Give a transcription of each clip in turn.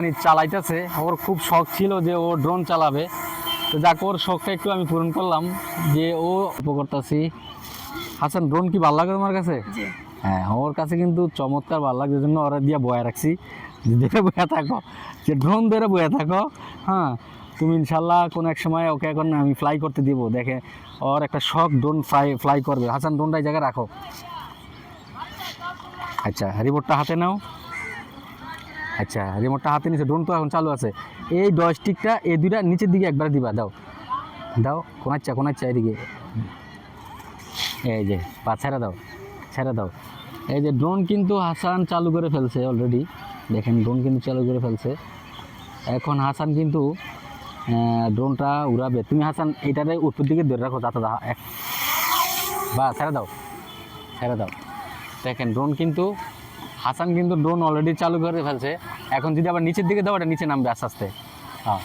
মানে চালাইতেছে। ওর খুব শখ ছিল যে ও ড্রোন চালাবে। তো যাক ওর শখটা একটু আমি পূরণ করলাম যে ও করতেছি। হাসান ড্রোন কি ভালো লাগে তোমার কাছে? হ্যাঁ ওর কাছে কিন্তু চমৎকার ভালো লাগে জন্য ওরা দিয়ে বয়া রাখছি। যে দেখে বয়া থাকো। যে ড্রোন ধরে বয়া থাকো। হ্যাঁ তুমি ইনশাল্লাহ কোনো এক সময় ওকে এখন আমি ফ্লাই করতে দিব। দেখে ওর একটা শখ ড্রোন ফ্লাই ফ্লাই করবে। হাসান ড্রোনটা এই জায়গায় রাখো। আচ্ছা রিমোটটা হাতে নাও। আচ্ছা রিমোটটা হাতে নিচে ড্রোন তো এখন চালু আছে। এই জয়স্টিকটা এই দুইটা নিচের দিকে একবার দিবা, দাও। দাও, কোনাচ্ছা কোনাচ্ছা এদিকে। এই যে পা ছেড়ে দাও ছেড়ে দাও। এই যে ড্রোন কিন্তু হাসান চালু করে ফেলছে অলরেডি দেখেন ড্রোন কিন্তু চালু করে ফেলছে। এখন হাসান কিন্তু ড্রোনটা উড়াবে। তুমি হাসান, এটারে উত্তর দিকে ধরে রাখো, যাতে এক বা, ছেড়ে দাও ছেড়ে দাও। দেখেন ড্রোন কিন্তু হাসান কিন্তু ড্রোন অলরেডি চালু করে ফেলছে। এখন যদি আবার নিচের দিকে দাও, এটা নিচে নামবে আস্তে আস্তে। হ্যাঁ।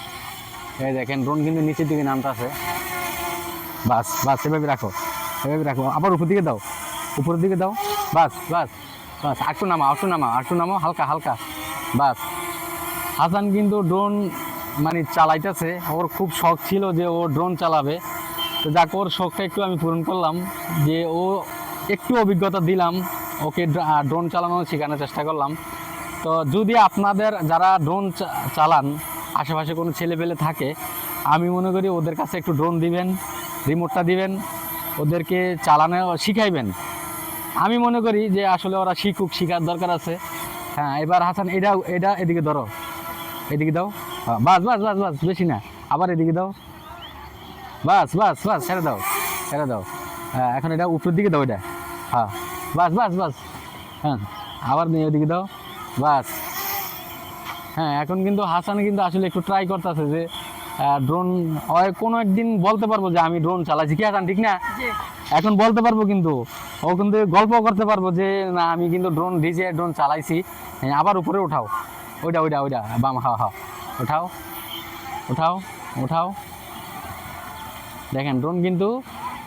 এই দেখেন ড্রোন কিন্তু নিচের দিকে নামতে আছে বাস বাস, এভাবে রাখো এভাবে রাখো। আবার উপর দিকে দাও, উপরের দিকে দাও। বাস বাস বাস আটটু নামা আটটু নামা আটটু নামো হালকা হালকা। বাস। হাসান কিন্তু ড্রোন মানে চালাইতেছে। ওর খুব শখ ছিল যে ও ড্রোন চালাবে। তো যাক, ওর শখটা একটু আমি পূরণ করলাম। যে ও একটু অভিজ্ঞতা দিলাম। ওকে ড্রোন চালানো শেখানোর চেষ্টা করলাম। তো যদি আপনাদের যারা ড্রোন চালান আশেপাশে কোনো ছেলে পেলে থাকে আমি মনে করি ওদের কাছে একটু ড্রোন দিবেন রিমোটটা দিবেন ওদেরকে চালানো শিখাইবেন। আমি মনে করি যে আসলে ওরা শিখুক শিখার দরকার আছে। হ্যাঁ এবার হাসান এটা এটা এদিকে ধরো। এদিকে দাও। হ্যাঁ, বাস বাস বাস বাস বেশি না। আবার এদিকে দাও। বাস বাস বাস ছেড়ে দাও ছেড়ে দাও। হ্যাঁ এখন এটা উপরের দিকে দাও এটা। হ্যাঁ। বাস বাস বাস। হ্যাঁ আবার নিয়ে ওদিকে দাও। বাস। হ্যাঁ এখন কিন্তু হাসান কিন্তু আসলে একটু ট্রাই করতেছে যে ড্রোন কোনো একদিন বলতে পারব যে আমি ড্রোন চালাইছি। কি হাসান ঠিক না? এখন বলতে পারব কিন্তু। ও কিন্তু গল্প করতে পারব যে না আমি কিন্তু ড্রোন ডিজে ড্রোন চালাইছি। হ্যাঁ, আবার উপরে উঠাও। ওইটা ওইটা ওইটা বাম হা হা। উঠাও। উঠাও উঠাও। দেখেন ড্রোন কিন্তু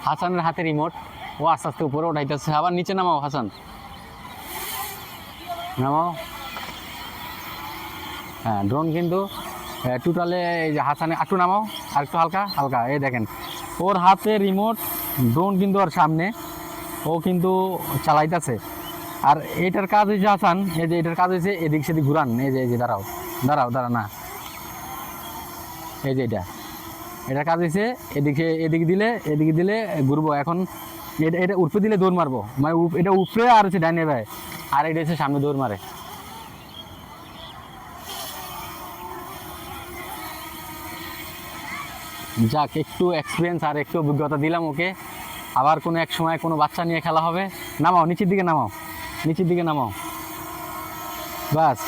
হাসানের হাতে রিমোট ও আস্তে আস্তে উপরে উঠাইতেছে। আবার নিচে নামাও, হাসান। নামাও। হ্যাঁ ড্রোন কিন্তু টোটালে এই যে হাসানে, একটু নামাও, আর একটু হালকা হালকা, এই দেখেন। ওর হাতে রিমোট ড্রোন কিন্তু ওর সামনে, ও কিন্তু চালাইতেছে। আর এটার কাজ হয়েছে হাসান, এই যে এটার কাজ হয়েছে এদিক সেদিক ঘুরান। এই যে এই যে, দাঁড়াও দাঁড়াও, দাঁড়া, না। এই যে এটা। এটার কাজ হয়েছে এদিকে এদিকে দিলে এদিকে দিলে ঘুরবো। এখন এটা এটা উপরে দিলে দৌড় মারবো। মানে এটা উপরে আর হচ্ছে ডাইনে ভাই। আর এটা হচ্ছে সামনে দৌড় মারে। যাক, একটু এক্সপিরিয়েন্স আর একটু অভিজ্ঞতা দিলাম ওকে। আবার কোনো এক সময় কোনো বাচ্চা নিয়ে খেলা হবে। নামাও, নিচের দিকে নামাও। নিচের দিকে নামাও। বাস।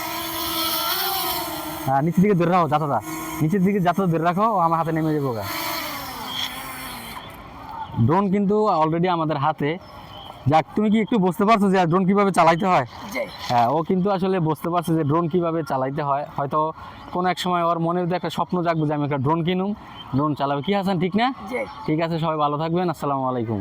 হ্যাঁ নিচের দিকে ধরে রাখো যাতাদা নিচের দিকে যাতাদা ধরে রাখো ও আমার হাতে নেমে যাব গা ড্রোন কিন্তু অলরেডি আমাদের হাতে। যাক তুমি কি একটু বুঝতে পারছ যে ড্রোন কীভাবে চালাইতে হয়? হ্যাঁ ও কিন্তু আসলে বুঝতে পারছে যে ড্রোন কীভাবে চালাইতে হয়। হয়তো কোনো এক সময় ওর মনের মধ্যে একটা স্বপ্ন জাগবে যে আমি একটা ড্রোন কিনুম। ড্রোন চালাবে। কি হাসান ঠিক না? ঠিক আছে সবাই ভালো থাকবেন। আসসালামু আলাইকুম।